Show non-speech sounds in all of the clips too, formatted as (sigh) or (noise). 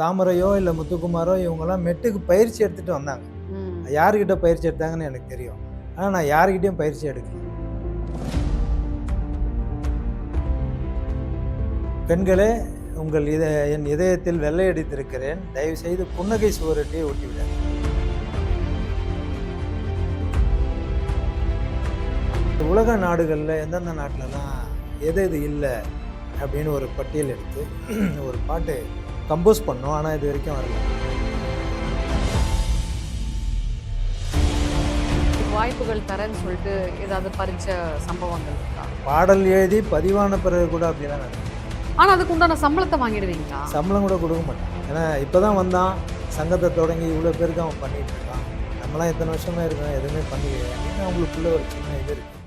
தாமரையோ இல்லை முத்துக்குமாரோ இவங்கெல்லாம் மெட்டுக்கு பயிற்சி எடுத்துகிட்டு வந்தாங்க. யார்கிட்ட பயிற்சி எடுத்தாங்கன்னு எனக்கு தெரியும். ஆனால் நான் யார்கிட்டயும் பயிற்சி எடுக்கல. பெண்களே உங்கள் இத என் இதயத்தில் வெள்ளையடித்திருக்கிறேன். தயவு செய்து புன்னகை சுவரட்டியை ஒட்டிவிட உலக நாடுகளில் எந்தெந்த நாட்டிலலாம் எது எது இல்லை அப்படின்னு ஒரு பட்டியல் எடுத்து ஒரு பாட்டு கம்போஸ் பண்ணோம் ஆனால் இது வரைக்கும் வரல. வாய்ப்புகள் தரேன்னு சொல்லிட்டு ஏதாவது பறிச்ச சம்பவங்கள் பாடல் எழுதி பதிவான பிறகு கூட அப்படிலாம் நடக்கும் ஆனா அதுக்கு உண்டான சம்பளத்தை வாங்கிடுவீங்களா? சம்பளம் கூட கொடுக்க மாட்டான். ஏன்னா இப்போ தான் வந்தான். சங்கத்தை தொடங்கி இவ்வளோ பேருக்கு அவன் பண்ணிட்டு இருக்கான். நம்மளாம் எத்தனை வருஷமா இருக்கோம் எதுவுமே அப்படின்னு அவங்களுக்குள்ள ஒரு சின்ன இது இருக்கு.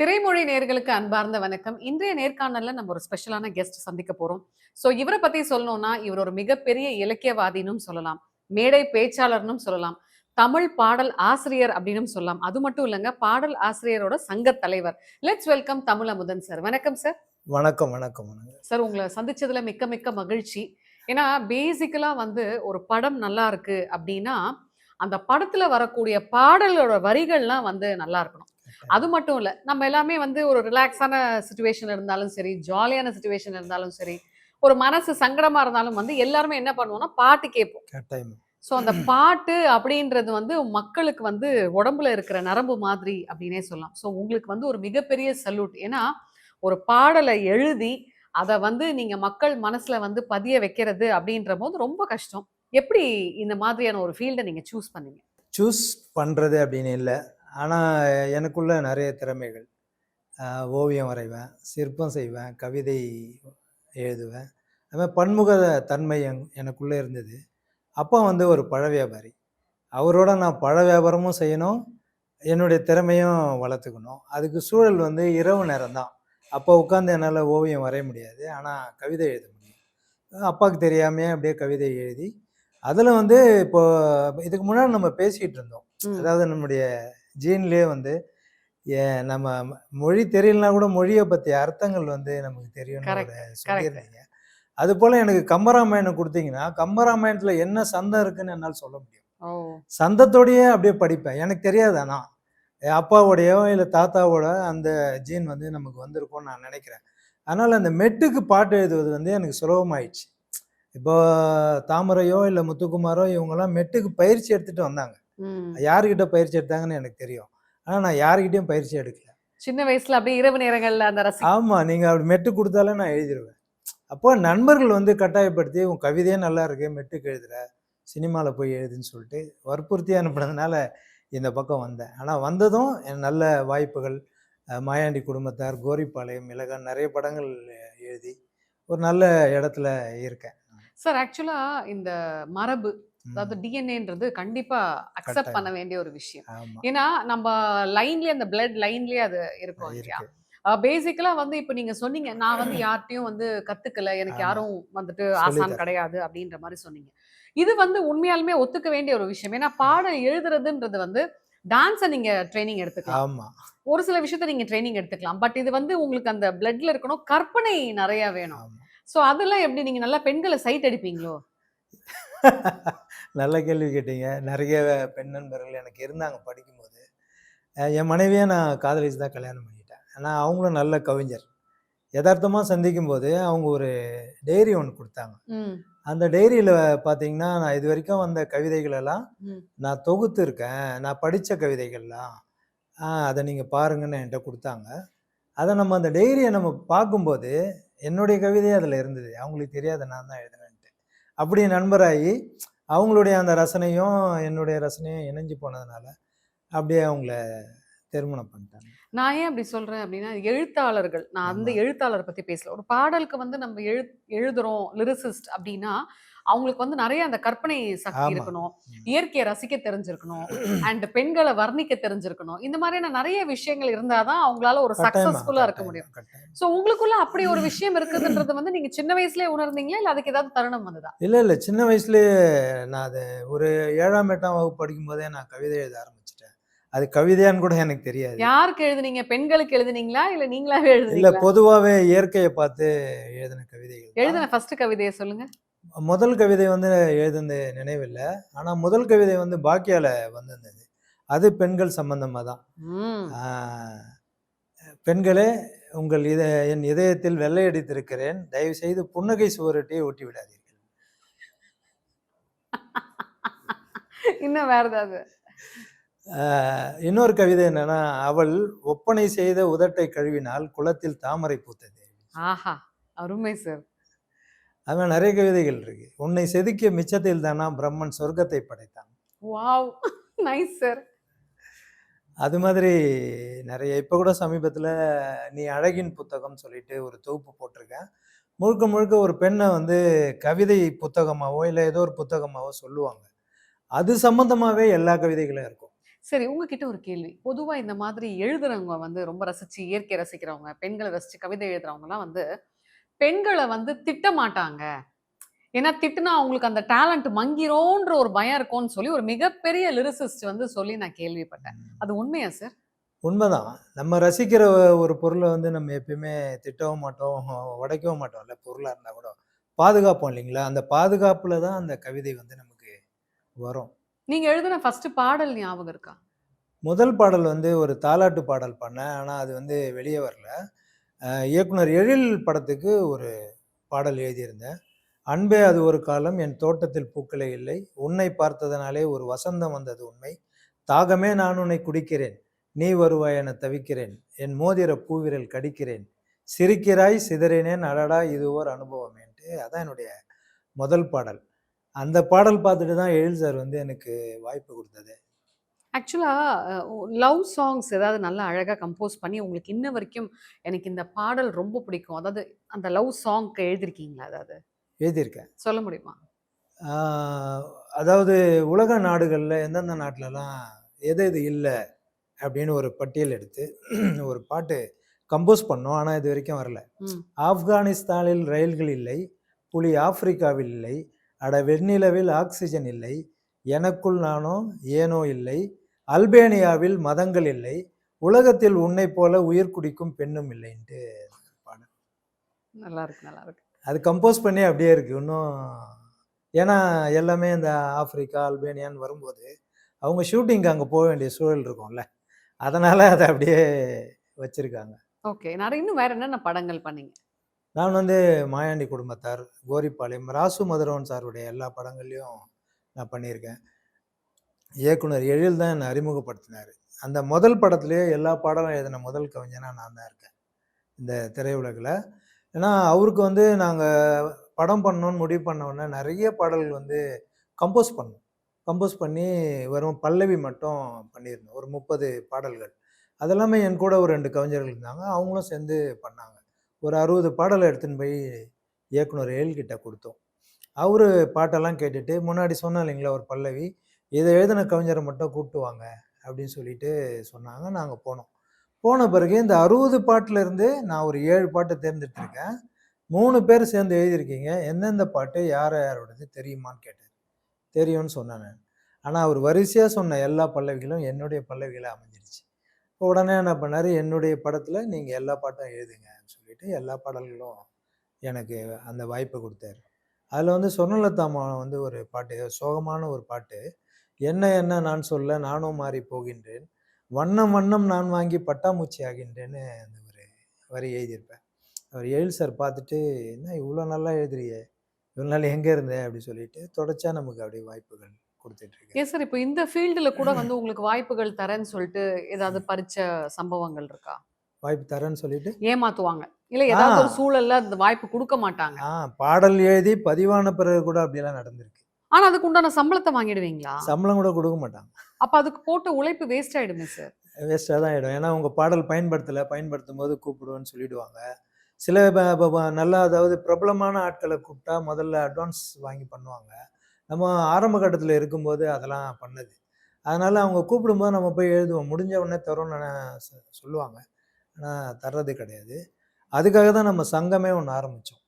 திரைமொழி நேர்களுக்கு அன்பார்ந்த வணக்கம். இன்றைய நேர்காணல்ல நம்ம ஒரு ஸ்பெஷலான கெஸ்ட் சந்திக்க போறோம். சோ இவரை பத்தி சொல்லணும்னா இவர் ஒரு மிகப்பெரிய இலக்கியவாதினும் சொல்லலாம். மேடை பேச்சாளர்னும் சொல்லலாம். தமிழ் பாடல் ஆசிரியர் அப்படின்னும் சொல்லலாம். அது மட்டும் இல்லைங்க பாடல் ஆசிரியரோட சங்க தலைவர். Let's welcome Tamil Amudhan sir வணக்கம் சார் வணக்கம் வணக்கம் வணக்கம். சார் உங்களை சந்திச்சதுல மிக்க மிக்க மகிழ்ச்சி. ஏன்னா பேசிக்கலா வந்து ஒரு படம் நல்லா இருக்கு அப்படின்னா அந்த படத்துல வரக்கூடிய பாடலோட வரிகள்லாம் வந்து நல்லா இருக்கணும். அது மட்டும் இல்ல நம்ம எல்லாமே வந்து ஒரு ரிலாக்ஸான சுச்சுவேஷன் இருந்தாலும் சரி ஜாலியான சுச்சுவேஷன் இருந்தாலும் சரி ஒரு மனசு சங்கடமா இருந்தாலும் வந்து எல்லாருமே என்ன பண்ணுவோம்னா பாட்டு கேட்போம். ஸோ அந்த பாட்டு அப்படின்றது வந்து மக்களுக்கு வந்து உடம்புல இருக்கிற நரம்பு மாதிரி அப்படின்னே சொல்லலாம். ஸோ உங்களுக்கு வந்து ஒரு மிகப்பெரிய சல்யூட் ஏன்னா ஒரு பாடலை எழுதி அதை வந்து நீங்க மக்கள் மனசுல வந்து பதிய வைக்கிறது அப்படின்ற போது ரொம்ப கஷ்டம். எப்படி இந்த மாதிரியான ஒரு ஃபீல்டை நீங்க சூஸ் பண்ணீங்க? சூஸ் பண்ணுறது அப்படின்னு இல்லை. ஆனால் எனக்குள்ள நிறைய திறமைகள். ஓவியம் வரைவேன் சிற்பம் செய்வேன் கவிதை எழுதுவேன். அது மாதிரி பன்முக தன்மை என் எனக்குள்ளே இருந்தது. அப்பா வந்து ஒரு பழ வியாபாரி. அவரோட நான் பழ வியாபாரமும் செய்யணும் என்னுடைய திறமையும் வளர்த்துக்கணும். அதுக்கு சூழல் வந்து இரவு நேரம் தான் அப்போ உட்காந்து என்னால் ஓவியம் வரைய முடியாது. ஆனால் கவிதை எழுத முடியும். அப்பாவுக்கு தெரியாமையே அப்படியே கவிதை எழுதி அதில் வந்து இப்போ இதுக்கு முன்னாடி நம்ம பேசிகிட்டு இருந்தோம். அதாவது நம்முடைய ஜீன்லேயே வந்து நம்ம மொழி தெரியலனா கூட மொழியை பற்றிய அர்த்தங்கள் வந்து நமக்கு ஒரு சொல்லியிருந்தீங்க. அது போல் எனக்கு கம்பராமாயணம் கொடுத்தீங்கன்னா கம்பராமாயணத்தில் என்ன சந்தம் இருக்குன்னு என்னால் சொல்ல முடியும். சந்தத்தோடையே அப்படியே படிப்பேன். எனக்கு தெரியாது ஆனால் அப்பாவோடையோ இல்லை தாத்தாவோட அந்த ஜீன் வந்து நமக்கு வந்திருக்கும்னு நான் நினைக்கிறேன். அதனால் அந்த மெட்டுக்கு பாட்டு எழுதுவது வந்து எனக்கு சுலபமாயிடுச்சு. இப்போ தாமரையோ இல்லை முத்துக்குமாரோ இவங்கெல்லாம் மெட்டுக்கு பயிற்சி எடுத்துட்டு வந்தாங்க. ம். யார்கிட்ட பயிற்சி எடுத்தாங்கன்னு எனக்கு தெரியும். ஆனால் நான் யார்கிட்டயும் பயிற்சி எடுக்கல. சின்ன வயசுல அப்படியே இரவு நேரங்கள்ல அந்த ரசி ஆமாம் நீங்கள் அப்படி மெட்டு கொடுத்தாலே நான் எழுதிடுவேன் அப்போ நண்பர்கள் வந்து கட்டாயப்படுத்தி உன் கவிதையே நல்லா இருக்கு மெட்டுக்கு எழுதுற சினிமாவில் போய் எழுதுன்னு சொல்லிட்டு வற்புறுத்தி அனுப்புனதுனால இந்த பக்கம் வந்தேன். ஆனால் வந்ததும் நல்ல வாய்ப்புகள் மாயாண்டி குடும்பத்தார் கோரிப்பாளையம் மிளகான் நிறைய படங்கள் எழுதி ஒரு நல்ல இடத்துல இருக்கேன். சார் ஆக்சுவலா இந்த மரபு அதாவது டிஎன்ஏன்றது கண்டிப்பா அக்செப்ட். பண்ண வேண்டிய ஒரு விஷயம். ஏன்னா நம்ம லைன்லயே அந்த பிளட் லைன்லயே அது இருக்கும் இல்லையா? பேசிக்கலா வந்து இப்ப நீங்க சொன்னீங்க நான் வந்து (clears throat) யார்கிட்டயும் வந்து கத்துக்கல எனக்கு. யாரும் வந்துட்டு ஆசான். கிடையாது அப்படின்ற மாதிரி சொன்னீங்க. இது வந்து உண்மையாலுமே ஒத்துக்க வேண்டிய ஒரு விஷயம். ஏன்னா பாடம் எழுதுறதுன்றது வந்து டான்ஸை நீங்க ட்ரைனிங் எடுத்துக்கலாம். ஆமா. ஒரு சில விஷயத்த நீங்க ட்ரைனிங் எடுத்துக்கலாம். பட் இது வந்து உங்களுக்கு அந்த பிளட்ல இருக்கணும் கற்பனை நிறைய வேணும். சோ அதெல்லாம் எப்படி நீங்க நல்லா பெண்களை சைட் அடிப்பீங்களோ? நல்ல கேள்வி கேட்டீங்க. நிறைய பெண் நண்பர்கள் எனக்கு இருந்தாங்க படிக்கும்போது. என் மனைவியை நான் காதலிச்சு தான் கல்யாணம் பண்ணிட்டேன். ஆனால் அவங்களும் நல்ல கவிஞர். யதார்த்தமாக சந்திக்கும் போது அவங்க ஒரு டைரி ஒன்று கொடுத்தாங்க. அந்த டைரியில் பார்த்தீங்கன்னா நான் இது வரைக்கும் வந்த கவிதைகள் எல்லாம் ம். நான் தொகுத்து இருக்கேன். நான் படித்த கவிதைகள்லாம் அதை நீங்கள் பாருங்கன்னு என்கிட்ட கொடுத்தாங்க. அதை நம்ம அந்த டைரியை நம்ம பார்க்கும்போது என்னுடைய கவிதையே அதில் இருந்தது. அவங்களுக்கு தெரியாத நான் தான் எழுதினேன்ட்டு அப்படி நண்பராகி அவங்களுடைய அந்த ரசனையும் என்னுடைய ரசனையும் இணைஞ்சு போனதுனால அப்படியே அவங்கள திருமணம் பண்ணிட்டாங்க நான் ஏன் அப்படி சொல்றேன் அப்படின்னா எழுத்தாளர்கள் நான் அந்த. எழுத்தாளர் பத்தி பேசல ஒரு பாடலுக்கு வந்து நம்ம எழு எழுதுறோம் லிரிசிஸ்ட் அப்படின்னா அவங்களுக்கு வந்து நிறைய அந்த கற்பனை சக்தி. இருக்கணும். இயற்கையை ரசிக்க தெரிஞ்சிருக்கணும். (clears throat) அண்ட் பெண்களை வர்ணிக்க தெரிஞ்சிருக்கணும். இந்த மாதிரியான நிறைய விஷயங்கள் இருந்தாதான் அவங்களால ஒரு சக்சஸ்ஃபுல்லா இருக்க முடியும். சோ உங்களுக்குள்ள அப்படி ஒரு (clears throat) விஷயம் இருக்குதுன்றது வந்து நீங்க சின்ன வயசுலயே உணர்ந்தீங்களா? இல்ல அதுக்கு ஏதாவது தருணம் வந்ததா? இல்லை இல்லை. சின்ன வயசுலேயே நான் அது ஒரு ஏழாம் எட்டாம் வகுப்பு படிக்கும் போதே நான் கவிதை எழுத ஆரம்பிச்சிட்டேன். அது கவிதையான்னு கூட எனக்கு தெரியாது. யாருக்கு எழுதுனீங்க? பெண்களுக்கு எழுதுனீங்களா? இல்ல நீங்களாவே இல்ல எழுதுனீங்களா? பொதுவாவே இயற்கையை பார்த்து எழுதின கவிதைகள் தான். எழுதின ஃபர்ஸ்ட் கவிதையை சொல்லுங்க. முதல் கவிதை வந்து எழுதுனது நினைவில்லை. ஆனா முதல் கவிதை வந்து பாக்கியால வந்திருந்தது. அது பெண்கள் சம்பந்தமா தான் பெண்களே உங்கள் இத என் இதயத்தில் வெள்ளையடித்திருக்கிறேன். தயவு செய்து புன்னகை சுவரொட்டியை ஒட்டி விடாதீர்கள் இன்னும் வேற ஏதாவது? இன்னொரு கவிதை என்னன்னா அவள் ஒப்பனை செய்த உதட்டை கழுவினால் குளத்தில் தாமரை பூத்தது ஆஹா அருமை சார். அது மாதிரி நிறைய கவிதைகள் இருக்கு. உன்னை செதுக்கிய மிச்சத்தில் தானா பிரம்மன் சொர்க்கத்தை படைத்தான். வாவ் நைஸ் சார் அது மாதிரி நிறைய இப்போ கூட சமீபத்தில் நீ அழகின் புத்தகம் சொல்லிட்டு ஒரு தொகுப்பு போட்டிருக்கேன். முழுக்க முழுக்க ஒரு பெண்ணை வந்து கவிதை புத்தகமாவோ இல்லை ஏதோ ஒரு புத்தகமாவோ சொல்லுவாங்க. அது சம்பந்தமாவே எல்லா கவிதைகளும் இருக்கும். சரி உங்ககிட்ட ஒரு கேள்வி. பொதுவா இந்த மாதிரி எழுதுறவங்க வந்து ரொம்ப ரசிச்சு இயற்கை ரசிக்கிறவங்க பெண்களை ரசிச்சு கவிதை எழுதுறவங்கலாம் வந்து பெண்களை வந்து திட்ட மாட்டாங்க ஏன்னா திட்டுனா அவங்களுக்கு அந்த டேலண்ட் மங்கிரோன்ற ஒரு பயம் இருக்கும்னு சொல்லி ஒரு மிகப்பெரிய லிரிசிஸ்ட் வந்து சொல்லி நான் கேள்விப்பட்டேன். அது உண்மையா சார் உண்மைதான். நம்ம ரசிக்கிற ஒரு பொருளை வந்து நம்ம எப்பயுமே திட்டவும் மாட்டோம் உடைக்கவும் மாட்டோம்ல பொருளாக இருந்தால் கூட. பாதுகாப்போம் இல்லைங்களா? அந்த பாதுகாப்பில் தான் அந்த கவிதை வந்து நமக்கு வரும். நீங்க எழுதின ஃபர்ஸ்ட் பாடல் ஞாபகம் இருக்கா? முதல் பாடல் வந்து ஒரு தாலாட்டு பாடல் பண்ணேன். ஆனால் அது வந்து வெளியே வரல. இயக்குனர் எழில் படத்துக்கு ஒரு பாடல் எழுதியிருந்தேன். அன்பே அது ஒரு காலம் என் தோட்டத்தில் பூக்களே இல்லை. உன்னை பார்த்ததனாலே ஒரு வசந்தம் வந்தது உண்மை. தாகமே நான் உன்னை குடிக்கிறேன். நீ வருவாய் என தவிக்கிறேன். என் மோதிர பூவிரல் கடிக்கிறேன். சிரிக்கிறாய் சிதறினேன். அடடா இது ஒரு அனுபவமேன்ட்டு அதான் என்னுடைய முதல் பாடல். அந்த பாடல் பார்த்துட்டு தான் எழில் சார் வந்து எனக்கு வாய்ப்பு கொடுத்தது. ஆக்சுவலா லவ் சாங்ஸ் ஏதாவது நல்லா அழகா கம்போஸ் பண்ணி உங்களுக்கு இன்ன வரைக்கும் எனக்கு இந்த பாடல் ரொம்ப பிடிக்கும். அதாவது அந்த லவ் சாங்க்கு எழுதிருக்கீங்களா அதாவது எழுதியிருக்கேன். சொல்ல முடியுமா? அதாவது உலக நாடுகளில் எந்தெந்த நாட்டிலலாம் எது எது இல்லை அப்படின்னு ஒரு பட்டியல் எடுத்து ஒரு பாட்டு கம்போஸ் பண்ணோம். ஆனால் இது வரைக்கும் வரல. ஆப்கானிஸ்தானில் ரயில்கள் இல்லை புலி ஆப்பிரிக்காவில் இல்லை அட வெண்ணிலவில் ஆக்சிஜன் இல்லை எனக்குள் நானோ ஏனோ இல்லை அல்பேனியாவில் மதங்கள் இல்லை. உலகத்தில் உன்னை போல உயிர் குடிக்கும் பெண்ணும் இல்லைன்ட்டு பாடல். நல்லா இருக்கு நல்லா இருக்கு. அது கம்போஸ் பண்ணி அப்படியே இருக்கு. இன்னும் ஏன்னா எல்லாமே இந்த ஆப்பிரிக்கா அல்பேனியான்னு வரும்போது அவங்க ஷூட்டிங்க்கு அங்கே போக வேண்டிய சூழல் இருக்கும்ல. அதனால அதை அப்படியே வச்சிருக்காங்க. ஓகே நிறைய இன்னும் வேற என்னென்ன படங்கள் பண்ணீங்க? நான் வந்து மாயாண்டி குடும்பத்தார் கோரிப்பாளையம் ராசு மதுரவன் சாருடைய எல்லா படங்கள்லையும் நான் பண்ணியிருக்கேன். இயக்குனர் எழில் தான் என்னை அறிமுகப்படுத்தினார். அந்த முதல் படத்துலேயே எல்லா பாடலும் எழுதின முதல் கவிஞனாக நான் தான் இருக்கேன். இந்த திரையுலகில். ஏன்னா அவருக்கு வந்து நாங்கள் படம் பண்ணோன்னு முடிவு பண்ணோன்னே நிறைய பாடல்கள் வந்து கம்போஸ் பண்ணோம். கம்போஸ் பண்ணி வெறும் பல்லவி மட்டும் பண்ணியிருந்தோம். ஒரு முப்பது பாடல்கள். அதெல்லாமே என் கூட ஒரு ரெண்டு கவிஞர்கள் இருந்தாங்க. அவங்களும் சேர்ந்து பண்ணாங்க. ஒரு அறுபது பாடலை எடுத்துன்னு போய் இயக்குனர் ஏழ்கிட்ட கொடுத்தோம். அவர் பாட்டெல்லாம் கேட்டுட்டு முன்னாடி சொன்னேன் இல்லைங்களா ஒரு பல்லவி இதை எழுதின கவிஞரை மட்டும் கூப்பிட்டு வாங்க அப்படின்னு சொல்லிட்டு சொன்னாங்க. நாங்கள் போனோம். போன பிறகு இந்த அறுபது பாட்டிலேருந்து நான் ஒரு ஏழு பாட்டை தேர்ந்தெடுத்திருக்கேன். மூணு பேர் சேர்ந்து எழுதியிருக்கீங்க. எந்தெந்த பாட்டு யார் யாரோடது தெரியுமான்னு கேட்டார் தெரியும்னு சொன்னேன் நான். ஆனால் அவர் வரிசையாக சொன்ன எல்லா பல்லவிகளும் என்னுடைய பல்லவிகளாக அமைஞ்சிருச்சு. இப்போ உடனே என்ன பண்ணார்? என்னுடைய படத்தில் நீங்கள் எல்லா பாட்டும் எழுதுங்கன்னு சொல்லிட்டு எல்லா பாடல்களும் எனக்கு அந்த வாய்ப்பை கொடுத்தாரு. அதில் வந்து சொர்ணலதாமா வந்து ஒரு பாட்டு சோகமான ஒரு பாட்டு. என்ன என்ன நான் சொல்ல நானும் மாறி போகின்றேன். வண்ணம் வண்ணம் நான் வாங்கி பட்டாம்பூச்சி ஆகின்றேன்னு அந்த ஒரு வரி எழுதியிருப்பேன். அவர் எழில் சார் பார்த்துட்டு என்ன இவ்வளோ நல்லா எழுதுறியே? இவ்வளோ நாள் எங்கே இருந்தேன் அப்படி சொல்லிட்டு தொடச்சா நமக்கு அப்படியே வாய்ப்புகள் கொடுத்துட்டு இருக்கேன் ஏன் சார் இப்போ இந்த ஃபீல்டுல கூட (clears throat) வந்து உங்களுக்கு வாய்ப்புகள் தரேன்னு சொல்லிட்டு ஏதாவது பறிச்ச சம்பவங்கள் இருக்கா? வாய்ப்பு தரேன்னு சொல்லிட்டு? ஏமாத்துவாங்க. இல்ல ஏதாவது ஒரு. சூழல்ல அந்த வாய்ப்பு கொடுக்க மாட்டாங்க. பாடல் எழுதி பதிவான பிறகு கூட அப்படியெல்லாம் நடந்திருக்கு. ஆனா அதுக்கு உண்டான சம்பளத்தை வாங்கிடுவீங்களா? சம்பளம் கூட கொடுக்க மாட்டாங்க. அப்ப அதுக்கு போட்ட உழைப்பு வேஸ்ட் ஆயிடுமே சார் வேஸ்ட்டாக தான் ஆகிடும் ஏன்னா உங்கள் பாடல் பயன்படுத்தலை பயன்படுத்தும் போது கூப்பிடுவேன்னு சொல்லிடுவாங்க. சில நல்லா அதாவது பிரபலமான ஆட்களை கூப்பிட்டா முதல்ல அட்வான்ஸ் வாங்கி பண்ணுவாங்க. நம்ம ஆரம்ப கட்டத்தில் இருக்கும்போது அதெல்லாம் பண்ணது. அதனால் அவங்க கூப்பிடும்போது நம்ம போய் எழுதுவோம். முடிஞ்ச உடனே சொ- சொல்லுவாங்க. ஆனால் தர்றது கிடையாது. அதுக்காக தான் நம்ம சங்கமே ஒன்று ஆரம்பித்தோம்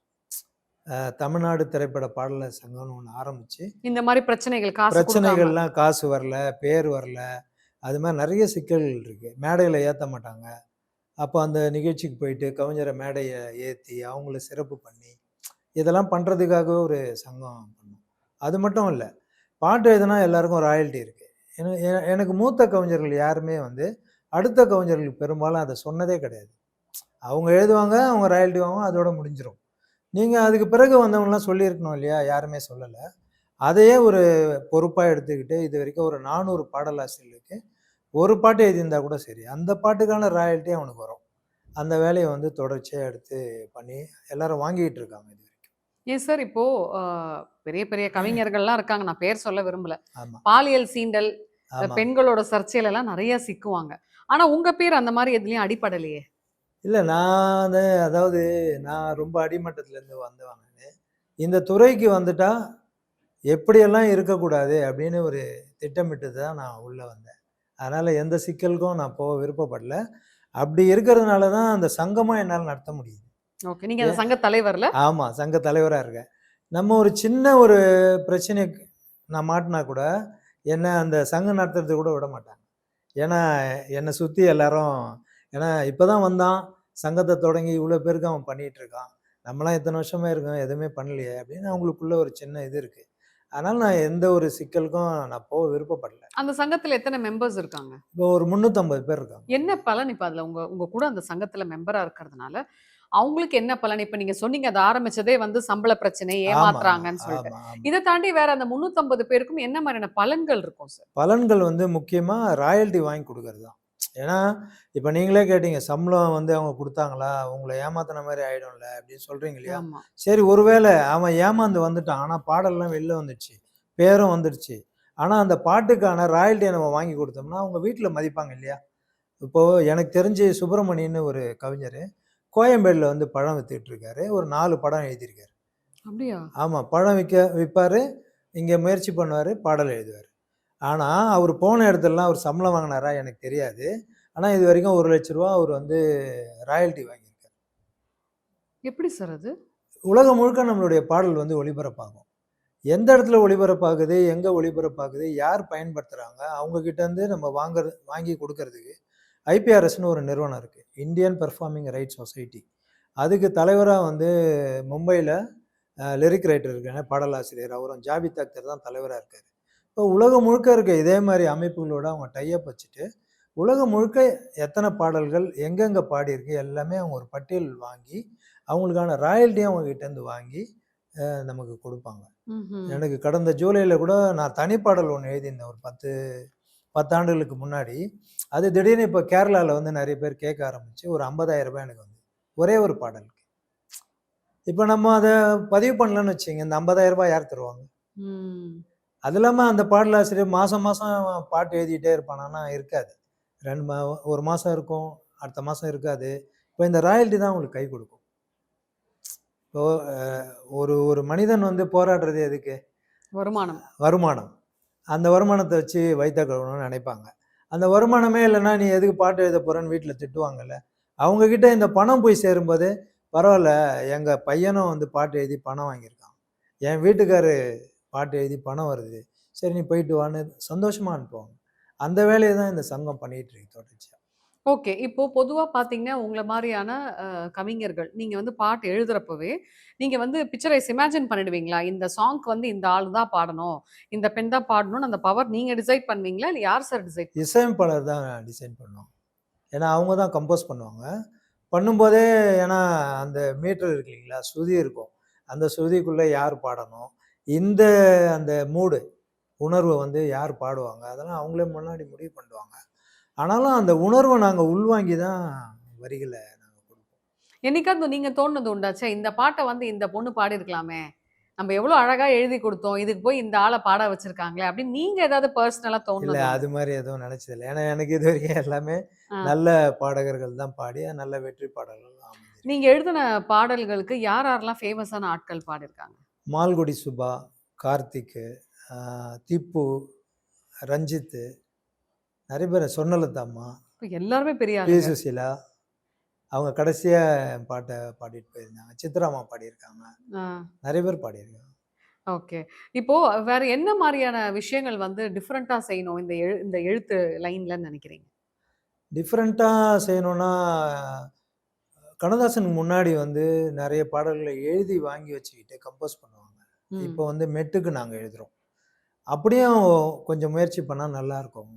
தமிழ்நாடு திரைப்பட பாடல சங்கம்னு ஒன்று ஆரம்பித்து இந்த மாதிரி பிரச்சனைகள் பிரச்சனைகள்லாம் காசு வரல பேர் வரல. அது மாதிரி நிறைய சிக்கல்கள் இருக்குது மேடையில் ஏற்ற மாட்டாங்க. அப்போ அந்த நிகழ்ச்சிக்கு போயிட்டு கவிஞரை மேடையை ஏற்றி அவங்கள சிறப்பு பண்ணி இதெல்லாம் பண்ணுறதுக்காகவே ஒரு சங்கம் பண்ணும். அது மட்டும் இல்லை பாட்டு எழுதுனா எல்லாருக்கும் ராயல்ட்டி இருக்குது எனக்கு மூத்த கவிஞர்கள் யாருமே வந்து அடுத்த கவிஞர்களுக்கு பெரும்பாலும் அதை சொன்னதே கிடையாது. அவங்க எழுதுவாங்க அவங்க ராயல்ட்டி வாங்குவாங்க அதோட முடிஞ்சிடும் நீங்கள் அதுக்கு பிறகு வந்தவங்கலாம் சொல்லியிருக்கணும் இல்லையா? யாருமே சொல்லலை. அதையே ஒரு பொறுப்பாக எடுத்துக்கிட்டு இது வரைக்கும் ஒரு நானூறு பாடலாசிரியர்களுக்கு ஒரு பாட்டு எழுதியிருந்தா கூட சரி. அந்த பாட்டுக்கான ராயல்ட்டி அவனுக்கு வரும். அந்த வேலையை வந்து தொடர்ச்சியாக எடுத்து பண்ணி எல்லாரும் வாங்கிட்டு இருக்காங்க இது வரைக்கும். ஏன் சார் இப்போ பெரிய பெரிய கவிஞர்கள்லாம் இருக்காங்க. நான் பேர் சொல்ல விரும்பல. பாலியல் சீண்டல் பெண்களோட சர்ச்சையில எல்லாம் நிறைய சிக்குவாங்க. ஆனா உங்க பேர் அந்த மாதிரி எதுலயும் அடிப்படலையே இல்லை நான் வந்து அதாவது நான் ரொம்ப அடிமட்டத்துலேருந்து வந்தவன் இந்த துறைக்கு வந்துட்டா எப்படியெல்லாம் இருக்கக்கூடாது அப்படின்னு ஒரு திட்டமிட்டு தான் நான் உள்ளே வந்தேன். அதனால் எந்த சிக்கலுக்கும் நான் போக விருப்பப்படல. அப்படி இருக்கிறதுனால தான் அந்த சங்கமாக என்னால் நடத்த முடியுது. ஓகே நீங்க அந்த சங்க தலைவர்ல? ஆமாம் சங்க தலைவராக இருக்கேன். நம்ம ஒரு சின்ன ஒரு பிரச்சனைக்கு நான் மாட்டினா கூட என்னை அந்த சங்கம் நடத்துறது கூட விட மாட்டாங்க. ஏன்னா என்னை சுற்றி எல்லாரும் ஏன்னா இப்போ தான் வந்தான். சங்கத்தை தொடங்கி இவ்வளோ பேருக்கு அவன் பண்ணிகிட்டு இருக்கான் நம்மளாம் இத்தனை வருஷமா இருக்கோம் எதுவுமே பண்ணலையே அப்படின்னு அவங்களுக்குள்ள ஒரு சின்ன இது இருக்குது அதனால் நான் எந்த ஒரு சிக்கலுக்கும் நான் போக விருப்பப்படல. அந்த சங்கத்துல எத்தனை மெம்பர்ஸ் இருக்காங்க? இப்போ ஒரு முந்நூற்றம்பது பேர் இருக்காங்க. என்ன பலன் இப்ப அதுல உங்க உங்க கூட அந்த சங்கத்துல மெம்பரா இருக்கிறதுனால அவங்களுக்கு என்ன பலன்? இப்ப நீங்க சொன்னீங்க அதை ஆரம்பிச்சதே வந்து சம்பள பிரச்சனை ஏமாத்துறாங்கன்னு சொல்லிட்டு. இதை தாண்டி வேற அந்த 350 பேருக்கும் என்ன மாதிரியான பலன்கள் இருக்கும் சார்? பலன்கள் வந்து முக்கியமாக ராயல்ட்டி வாங்கி கொடுக்கறது தான் ஏன்னா இப்போ நீங்களே கேட்டீங்க சம்பளம் வந்து அவங்க கொடுத்தாங்களா? உங்களை ஏமாத்தின மாதிரி ஆயிடும்ல அப்படின்னு சொல்கிறீங்க இல்லையா? சரி ஒருவேளை அவன் ஏமாந்து வந்துட்டான் ஆனால் பாடல்லாம் வெளில வந்துடுச்சு பேரும் வந்துடுச்சு. ஆனால் அந்த பாட்டுக்கான ராயல்ட்டியை நம்ம வாங்கி கொடுத்தோம்னா அவங்க வீட்டில் மதிப்பாங்க இல்லையா? இப்போது எனக்கு தெரிஞ்சு சுப்பிரமணியன்னு ஒரு கவிஞர் கோயம்பேடில் வந்து பழம் வித்துக்கிட்டு இருக்காரு ஒரு நாலு படம் எழுதியிருக்காரு. அப்படியா? ஆமாம் பழம் விற்க விற்பார் இங்கே முயற்சி பண்ணுவார் பாடல் எழுதுவார். ஆனால் அவர் போன இடத்துலலாம் அவர் சம்பளம் வாங்கினாரா எனக்கு தெரியாது. ஆனால் இது வரைக்கும் ஒரு லட்ச ரூபா அவர் வந்து ராயல்ட்டி வாங்கியிருக்காரு. எப்படி சார் அது? உலகம் முழுக்க நம்மளுடைய பாடல் வந்து ஒளிபரப்பாகும். எந்த இடத்துல ஒளிபரப்பாகுது எங்கே ஒளிபரப்பாகுது யார் பயன்படுத்துகிறாங்க அவங்கக்கிட்ட இருந்து நம்ம வாங்குறது வாங்கி கொடுக்கறதுக்கு ஐபிஆர்எஸ்னு ஒரு நிறுவனம் இருக்குது இந்தியன் பெர்ஃபார்மிங் ரைட் சொசைட்டி அதுக்கு தலைவராக வந்து மும்பையில் லிரிக் ரைட்டர் இருக்காங்க பாடலாசிரியர். அவரும் ஜாபித் அக்தர் தான் தலைவராக இருக்கார். இப்போ உலகம் முழுக்க இருக்க இதே மாதிரி அமைப்புகளோட அவங்க டைப் வச்சுட்டு உலகம் முழுக்க எத்தனை பாடல்கள் எங்கெங்கே பாடியிருக்கு எல்லாமே அவங்க ஒரு பட்டியல் வாங்கி அவங்களுக்கான ராயல்ட்டியும் அவங்க கிட்டேருந்து வாங்கி நமக்கு கொடுப்பாங்க. எனக்கு கடந்த ஜூலையில் கூட நான் தனிப்பாடல் ஒன்று எழுதியிருந்தேன் ஒரு பத்து பத்தாண்டுகளுக்கு முன்னாடி அது திடீர்னு இப்போ கேரளாவில் வந்து நிறைய பேர் கேட்க ஆரம்பிச்சு ஒரு 50000 ரூபாய் எனக்கு வந்து ஒரே ஒரு பாடலுக்கு இப்போ நம்ம அதை பதிவு பண்ணலன்னு வச்சுங்க இந்த 50000 ரூபாய் யார் தருவாங்க. அது இல்லாமல் அந்த பாடலாசிரியர் மாதம் மாதம் பாட்டு எழுதிட்டே இருப்பானா. இருக்காது. ரெண்டு மா ஒரு மாதம் இருக்கும் அடுத்த மாதம் இருக்காது. இப்போ இந்த ராயல்ட்டி தான் உங்களுக்கு கை கொடுக்கும். இப்போ ஒரு ஒரு மனிதன் வந்து போராடுறது எதுக்கு? வருமானம். வருமானம். அந்த வருமானத்தை வச்சு வைத்த கழுவணும்னு நினைப்பாங்க. அந்த வருமானமே இல்லைன்னா நீ எதுக்கு பாட்டு எழுத போகிறேன்னு வீட்டில் திட்டுவாங்கல்ல? அவங்கக்கிட்ட இந்த பணம் போய் சேரும்போது பரவாயில்ல எங்கள் பையனும் வந்து பாட்டு எழுதி பணம் வாங்கியிருக்கான். என் வீட்டுக்காரு பாட்டு எழுதி பணம் வருது. சரி நீ போயிட்டு வான்னு சந்தோஷமாக அனுப்புவாங்க. அந்த வேலையை தான் இந்த சங்கம் பண்ணிகிட்டு இருக்கு தொடர்ச்சியாக ஓகே. இப்போ பொதுவா பாத்தீங்கன்னா உங்களை மாதிரியான கவிஞர்கள் நீங்க வந்து பாட்டு எழுதுறப்பவே நீங்க வந்து பிக்சரைஸ் இமேஜின் பண்ணிடுவீங்களா? இந்த சாங்க்கு வந்து இந்த ஆள் தான் பாடணும் இந்த பெண் தான் பாடணும்னு அந்த பவர் நீங்க டிசைட் பண்ணுவீங்களா? இல்ல யார் சார் டிசைட் இசையமைப்பாளர் தான் டிசைன் பண்ணுவாங்க. ஏன்னா அவங்க தான் கம்போஸ் பண்ணுவாங்க. பண்ணும்போதே ஏன்னா அந்த மீட்டர் இருக்கு இல்லைங்களா? ஸ்ருதி இருக்கும். அந்த ஸ்ருதிக்குள்ளே யார் பாடணும்? இந்த அந்த மூடு உணர்வை வந்து யார் பாடுவாங்க? அதெல்லாம் அவங்களே முன்னாடி முடிவு பண்ணுவாங்க. ஆனாலும் அந்த உணர்வை நாங்கள் உள்வாங்கி தான் வரிகளை நாங்கள் கொடுப்போம். என்னைக்காவது நீங்க தோணுது உண்டாச்சே இந்த பாட்டை வந்து இந்த பொண்ணு பாடி இருக்கலாமே நம்ம எவ்வளவு அழகா எழுதி கொடுத்தோம். இதுக்கு போய் இந்த ஆளை பாட வச்சிருக்காங்களே அப்படின்னு நீங்க ஏதாவது பர்சனலா இல்லை தோணுது அது மாதிரி எதுவும் நினச்சதில்லை. ஏன்னா எனக்கு இது வரைக்கும் எல்லாமே. நல்ல பாடகர்கள் தான் பாடி நல்ல வெற்றி பாடல்கள் அமைஞ்சிருக்கு. நீங்க எழுதின பாடல்களுக்கு யார் யாரெல்லாம் ஃபேமஸான ஆட்கள் பாடியிருக்காங்க? மால்குடி சுபா கார்த்திக்கு திப்பு ரஞ்சித்து நிறைய பேர் இப்ப எல்லாருமே பெரிய பி சுசீலா அவங்க கடைசியாக பாட்டை பாடிட்டு போயிருந்தாங்க சித்ராமா பாடியிருக்காங்க. நிறைய பேர் பாடியிருக்காங்க ஓகே. இப்போ வேற என்ன மாரியான விஷயங்கள் வந்து டிஃபரண்ட்டா செய்யணும் இந்த எழு இந்த எழுத்து லைன்லன்னு நெனைக்கிறீங்க? டிஃபரெண்ட்டா செய்யணும்னா, கண்ணதாசனுக்கு முன்னாடி வந்து நெறைய பாடல்கள எழுதி வாங்கி வச்சுக்கிட்டு கம்போஸ் பண்ணுவாங்க. இப்போ. வந்து மெட்டுக்கு நாங்க எழுதுறோம். அப்படியும் கொஞ்சம் முயற்சி பண்ணா நல்லாருக்கும்.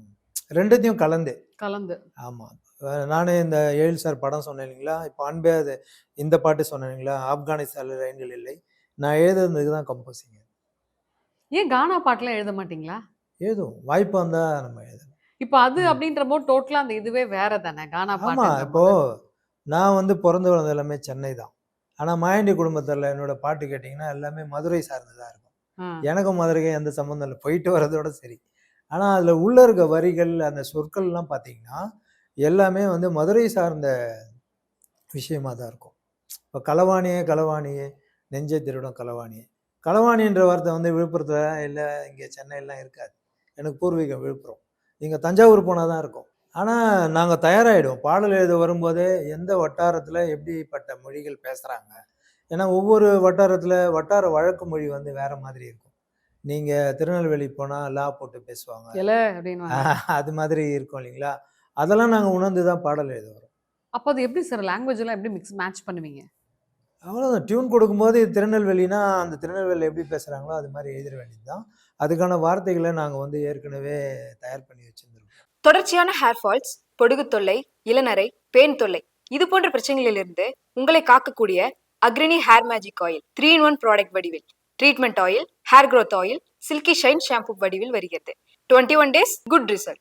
2த்தையும் கலந்து. கலந்து. ஆமா. அ நானே இந்த எழில் சார் படம் சொன்னேன் இல்லைங்களா? இப்போ அன்பே அது இந்த பாட்டு சொன்னேன் இல்லைங்களா? ஆப்கானிஸ்தானில் ரயில்கள் இல்லை. நான் எழுதுனதுக்கு தான் கம்போசிங். ஏன் கானா பாட்டுலாம் எழுத மாட்டீங்களா? எழுதுவோம். வாய்ப்பு வந்தா நம்ம எழுதணும். இப்ப அது ம். அப்படின்றபோது டோட்டலா அந்த இதுவே வேற தானே! கானா ஆமா. பாட்டுன்ற இப்போ போது. நான் வந்து பொறந்து வளர்ந்தது எல்லாமே சென்னை தான். ஆனா மாயாண்டி குடும்பத்தில என்னோட பாட்டு கேட்டீங்கன்னா, எல்லாமே மதுரை சார்ந்ததா இருக்கும். எனக்கும் மதுரைக்கும் எந்த சம்மந்தம் இல்ல. போயிட்டு வரதோட சரி. ஆனா அதில உள்ள இருக்க வரிகள், அந்த சொற்கள்லாம் பார்த்தீங்கன்னா, எல்லாமே வந்து மதுரை சார்ந்த விஷயமா தான் இருக்கும். இப்ப களவாணியே களவாணியே, நெஞ்சை திருடும் களவாணியே. களவாணின்ற வார்த்தை வந்து விழுப்புரத்தில இல்ல இங்க சென்னையிலலாம் இருக்காது. எனக்கு பூர்வீகம் விழுப்புரம். நீங்க தஞ்சாவூர் போனா தான் இருக்கும். ஆனா நாங்க தயாராயிடுவோம். பாடல் எழுத வரும்போதே எந்த வட்டாரத்தில எப்படிப்பட்ட மொழிகள் பேசுறாங்க. ஏன்னா ஒவ்வொரு வட்டாரத்தில வட்டார வழக்கு மொழி வந்து வேற மாதிரி இருக்கும். நீங்க திருநெல்வேலி போனா லா போட்டு பேசுவாங்க. அது மாதிரி இருக்கும் இல்லைங்களா? அதெல்லாம் நாங்க உணர்ந்து தான் பாடல் எழுத வரோம். அப்ப அது எப்படி சார் லாங்குவேஜ் எல்லாம் எப்படி மிக்ஸ் மேட்ச் பண்ணுவீங்க? அவ்வளோதான். டியூன் கொடுக்கும்போது திருநெல்வேலினா, அந்த திருநெல்வேலில எப்படி பேசுறாங்களோ, அது மாரி எழுதிற வேண்டியது தான். அதுக்கான வார்த்தைகள நாங்க வந்து ஏற்கனவே தயார் பண்ணி வச்சிருந்திருப்போம். தொடர்ச்சியான ஹேர் ஃபால்ஸ், பொடுகு தொல்லை, இளநரை, பேன் தொல்லை இது போன்ற பிரச்சனைகளிலிருந்து உங்களை காக்கக்கூடிய Agrini hair magic oil three in one product வடிவில் treatment oil, hair growth oil, silky shine shampoo வடிவில் வருகிறது. 21 டேஸ் குட் ரிசல்ட்.